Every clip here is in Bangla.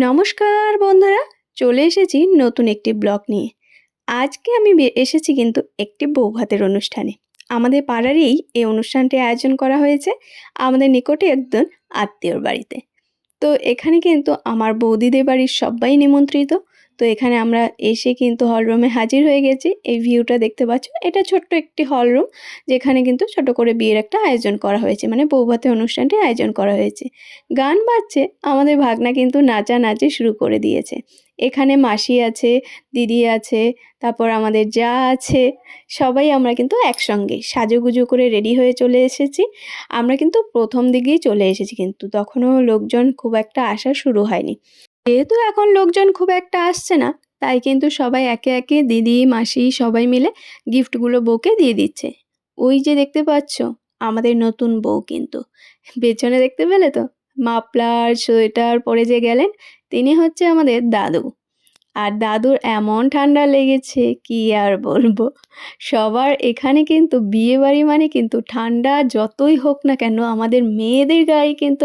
নমস্কার, বন্ধুরা। চলে এসেছি নতুন একটি ব্লগ নিয়ে। আজকে আমি এসেছি কিন্তু একটি বৌভাতের অনুষ্ঠানে। আমাদের পাড়ারই এই অনুষ্ঠানটি আয়োজন করা হয়েছে আমাদের নিকটে একজন আত্মীয়র বাড়িতে। তো এখানে কিন্তু আমার বৌদিদের বাড়ির সবাই নিমন্ত্রিত। তো এখানে আমরা এসে কিন্তু হলরুমে হাজির হয়ে গেছি। এই ভিউটা দেখতে পাচ্ছ? এটা ছোট্ট একটি হলরুম যেখানে কিন্তু ছোট করে বিয়ের একটা আয়োজন করা হয়েছে। মানে বৌভাতের অনুষ্ঠানটি আয়োজন করা হয়েছে। গান বাজছে, আমাদের ভাগনা কিন্তু নাচানাচি শুরু করে দিয়েছে। এখানে মাসি আছে, দিদি আছে, তারপর আমাদের যা আছে, সবাই আমরা কিন্তু একসঙ্গে সাজুগুজু করে রেডি হয়ে চলে এসেছি। আমরা কিন্তু প্রথম দিকেই চলে এসেছি কিন্তু, তখনও লোকজন খুব একটা আসা শুরু হয়নি। যেহেতু এখন লোকজন খুব একটা আসছে না, তাই কিন্তু সবাই একে একে দিদি, মাসি সবাই মিলে গিফটগুলো বউকে দিয়ে দিচ্ছে। ওই যে দেখতে পাচ্ছ, আমাদের নতুন বউ কিন্তু। পেছনে দেখতে পেলে তো? মাপলার সোয়েটার, পরে যে গেলেন, তিনি হচ্ছে আমাদের দাদু। আর দাদুর এমন ঠান্ডা লেগেছে, কি আর বলব? সবার এখানে কিন্তু বিয়ে বাড়ি মানে কিন্তু ঠান্ডা যতই হোক না কেন, আমাদের মেয়েদের গায়ে কিন্তু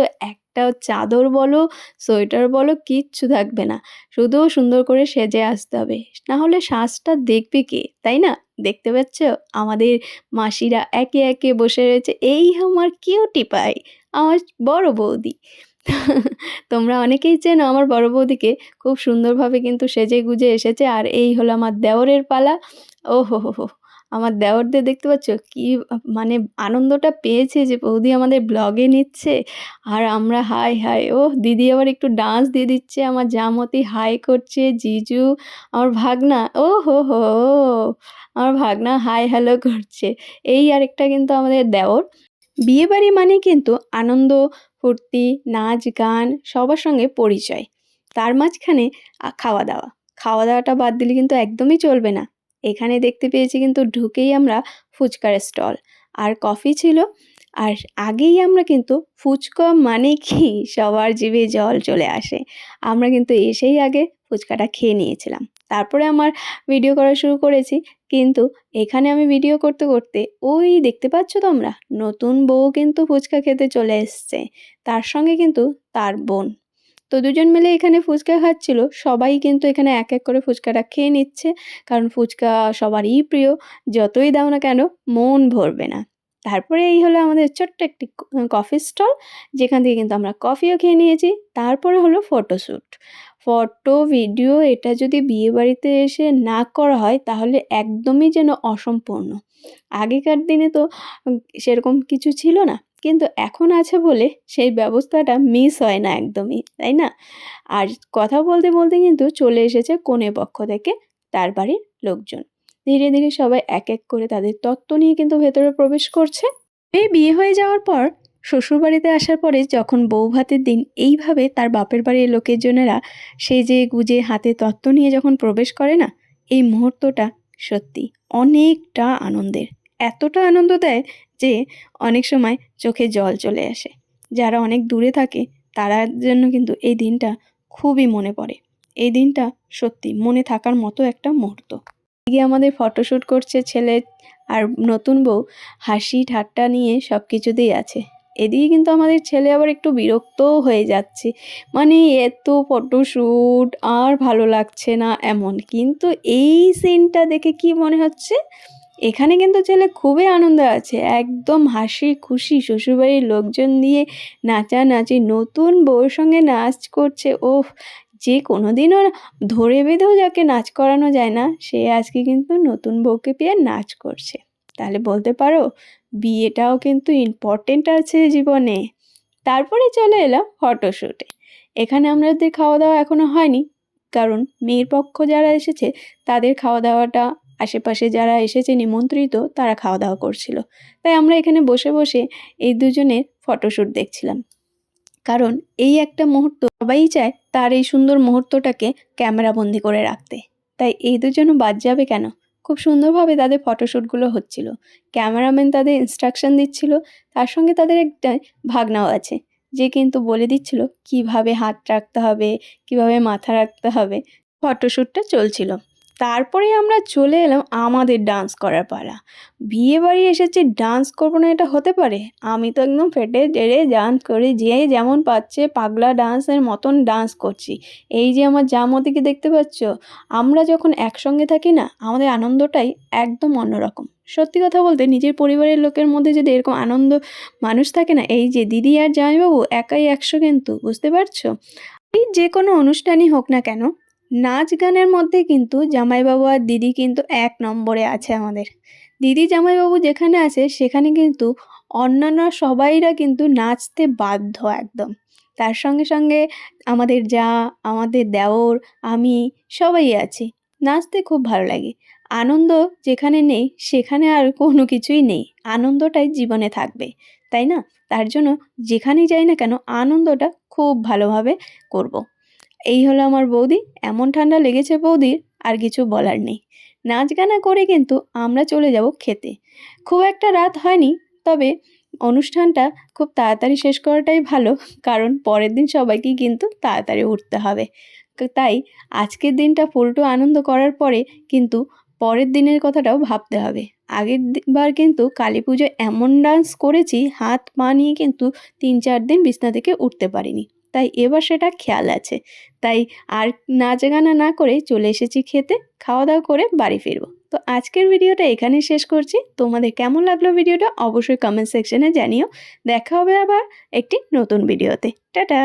একটাও চাদর বলো, সোয়েটার বলো, কিচ্ছু থাকবে না। শুধু সুন্দর করে সেজে আসতে হবে। না হলে শ্বাসটা দেখবে কে, তাই না? দেখতে পাচ্ছ? আমাদের মাসিরা একে একে বসে রয়েছে। এই আমার কিউটি পাই আমার বড় বৌদি। তোমরা অনেকেই চেনো আমার বড় বৌদিকে। খুব সুন্দরভাবে কিন্তু সেজে গুজে এসেছে। আর এই হলো আমার দেওরের পালা। ও হো হো হো আমার দেওরদের দেখতে পাচ্ছ? কি মানে আনন্দটা পেয়েছে যে বৌদি আমাদের ব্লগে নিচ্ছে। আর আমরা হাই হাই ও দিদি আবার একটু ডান্স দিয়ে দিচ্ছে। আমার জামতি হাই করছে, জিজু, আমার ভাগনা ও হো হো আমার ভাগনা হাই, হ্যালো করছে। এই আরেকটা কিন্তু আমাদের দেওর। বিয়েবাড়ি মানে কিন্তু আনন্দ, ফুর্তি, নাচ, গান, সবার সঙ্গে পরিচয়। তার মাঝখানে খাওয়া দাওয়া। খাওয়া দাওয়াটা বাদ দিলে কিন্তু একদমই চলবে না। এখানে দেখতে পেয়েছি কিন্তু ঢুকেই আমরা ফুচকার স্টল। আর কফি ছিল। আর আগেই আমরা কিন্তু ফুচকা মানে কি? সবার জিভে জল চলে আসে। আমরা কিন্তু এসেই আগে ফুচকাটা খেয়ে নিয়েছিলাম। তারপরে আমার ভিডিও করা শুরু করেছি। কিন্তু এখানে আমি ভিডিও করতে করতে ওই দেখতে পাচ্ছ তোমরা? নতুন বউ কিন্তু ফুচকা খেতে চলে এসছে। তার সঙ্গে কিন্তু তার বোন। তো দুজন মিলে এখানে ফুচকা খাচ্ছিল। সবাই কিন্তু এখানে এক এক করে ফুচকাটা খেয়ে নিচ্ছে। কারণ ফুচকা সবারই প্রিয়। যতই দাও না কেন, মন ভরবে না। তারপরে এই হলো আমাদের ছোট্ট একটি কফি স্টল যেখান থেকে কিন্তু আমরা কফিও খেয়ে নিয়েছি। তারপরে হলো ফটোশ্যুট ফটো ভিডিও এটা যদি বিয়ে বাড়িতে এসে না করা হয়, তাহলে একদমই যেন অসম্পূর্ণ। আগেকার দিনে তো সেরকম কিছু ছিল না। কিন্তু এখন আছে বলে সেই ব্যবস্থাটা মিস হয় না একদমই, তাই না? আর কথা বলতে বলতে কিন্তু চলে এসেছে কনে পক্ষ থেকে তার বাড়ির লোকজন। ধীরে ধীরে সবাই এক এক করে তাদের তত্ত্ব নিয়ে কিন্তু ভেতরে প্রবেশ করছে। এই বিয়ে হয়ে যাওয়ার পর শ্বশুরবাড়িতে আসার পরে যখন বউ ভাতের দিন এইভাবে তার বাপের বাড়ির লোকেজনেরা যে গুজে হাতে তত্ত্ব নিয়ে যখন প্রবেশ করে না, এই মুহূর্তটা সত্যি অনেকটা আনন্দের। এতটা আনন্দ দেয় যে অনেক সময় চোখে জল চলে আসে। যারা অনেক দূরে থাকে তারার জন্য কিন্তু এই দিনটা খুবই মনে পড়ে। এই দিনটা সত্যি মনে থাকার মতো একটা মুহূর্ত। এদিকে আমাদের ফটোশ্যুট করছে ছেলে আর নতুন বউ। হাসি, ঠাট্টা নিয়ে সব কিছুতেই আছে। এদিকে কিন্তু আমাদের ছেলে আবার একটু বিরক্তও হয়ে যাচ্ছে। মানে এত ফটোশ্যুট আর ভালো লাগছে না এমন। কিন্তু এই সিনটা দেখে কি মনে হচ্ছে? এখানে কিন্তু ছেলে খুবই আনন্দ আছে। একদম হাসি খুশি শ্বশুরবাড়ির লোকজন দিয়ে নাচানাচি, নতুন বউর সঙ্গে নাচ করছে। ওহ যে কোনো কোনোদিনও ধরে বেঁধেও যাকে নাচ করানো যায় না, সে আজকে কিন্তু নতুন বউকে পেয়ে নাচ করছে। তাহলে বলতে পারো, বিয়েটাও কিন্তু ইম্পর্টেন্ট আছে জীবনে। তারপরে চলে এলাম ফটোশ্যুটে এখানে আমাদের খাওয়া দাওয়া এখনও হয়নি। কারণ মেয়ের পক্ষ যারা এসেছে, তাদের খাওয়া দাওয়াটা আশেপাশে যারা এসেছে নিমন্ত্রিত, তারা খাওয়া দাওয়া করছিল। তাই আমরা এখানে বসে বসে এই দুজনের ফটোশ্যুট দেখছিলাম। কারণ এই একটা মুহূর্ত সবাই চায় তার এই সুন্দর মুহূর্তটাকে ক্যামেরাবন্দি করে রাখতে। তাই এই দুজনও বাদ যাবে কেন? খুব সুন্দরভাবে তাদের ফটোশ্যুটগুলো হচ্ছিল। ক্যামেরাম্যান তাদের ইনস্ট্রাকশন দিচ্ছিল, তার সঙ্গে তাদের একটা ভাগনাও আছে। যে কিন্তু বলে দিচ্ছিল, কীভাবে হাত রাখতে হবে? কীভাবে মাথা রাখতে হবে? ফটোশ্যুটটা চলছিল। তারপরে আমরা চলে এলাম আমাদের ডান্স করার পালা। বিয়ে বাড়ি এসেছি ডান্স করব না এটা হতে পারে? আমি তো একদম ফেটে জেড়ে ডান্স করে, যে যেমন পাচ্ছে পাগলা ডান্সের মতন ডান্স করছি। এই যে আমার জামতিকে দেখতে পাচ্ছ, আমরা যখন একসঙ্গে থাকি না, আমাদের আনন্দটাই একদম অন্যরকম। সত্যি কথা বলতে নিজের পরিবারের লোকের মধ্যে যদি এরকম আনন্দ মানুষ থাকে না, এই যে দিদি আর জামাইবাবু একাই একশো কিন্তু, বুঝতে পারছ? যে কোনো অনুষ্ঠানই হোক না কেন নাচ গানের মধ্যে কিন্তু জামাইবাবু আর দিদি কিন্তু এক নম্বরে আছে আমাদের। দিদি জামাইবাবু যেখানে আছে, সেখানে কিন্তু অন্যান্য সবাইরা কিন্তু নাচতে বাধ্য একদম। তার সঙ্গে সঙ্গে আমাদের যা, আমাদের দেওর, আমি সবাই আছি। নাচতে খুব ভালো লাগে। আনন্দ যেখানে নেই, সেখানে আর কোনো কিছুই নেই। আনন্দটাই জীবনে থাকবে, তাই না? তার জন্য যেখানেই যাই না কেন, আনন্দটা খুব ভালোভাবে করব। এই হলো আমার বৌদি। এমন ঠান্ডা লেগেছে বৌদির, আর কিছু বলার নেই। নাচ গানা করে কিন্তু আমরা চলে যাব খেতে। খুব একটা রাত হয়নি, তবে অনুষ্ঠানটা খুব তাড়াতাড়ি শেষ করাটাই ভালো, কারণ পরের দিন সবাইকেই কিন্তু তাড়াতাড়ি উঠতে হবে। তাই আজকের দিনটা ফুলটু আনন্দ করার পরে কিন্তু পরের দিনের কথাটাও ভাবতে হবে। আগের বার কিন্তু কালী পুজো এমন ডান্স করেছি, হাত পা নিয়ে কিন্তু তিন চার দিন বিছনা থেকে উঠতে পারিনি। তাই এবার সেটা খেয়াল আছে। তাই আর না গানা না করে চলে এসেছি খেতে খাওয়া দাওয়া করে বাড়ি ফিরবো। তো আজকের ভিডিওটা এখানেই শেষ করছি। তোমাদের কেমন লাগল ভিডিওটা অবশ্যই কমেন্ট সেকশনে জানিও। দেখা হবে আবার একটি নতুন ভিডিওতে। টাটা!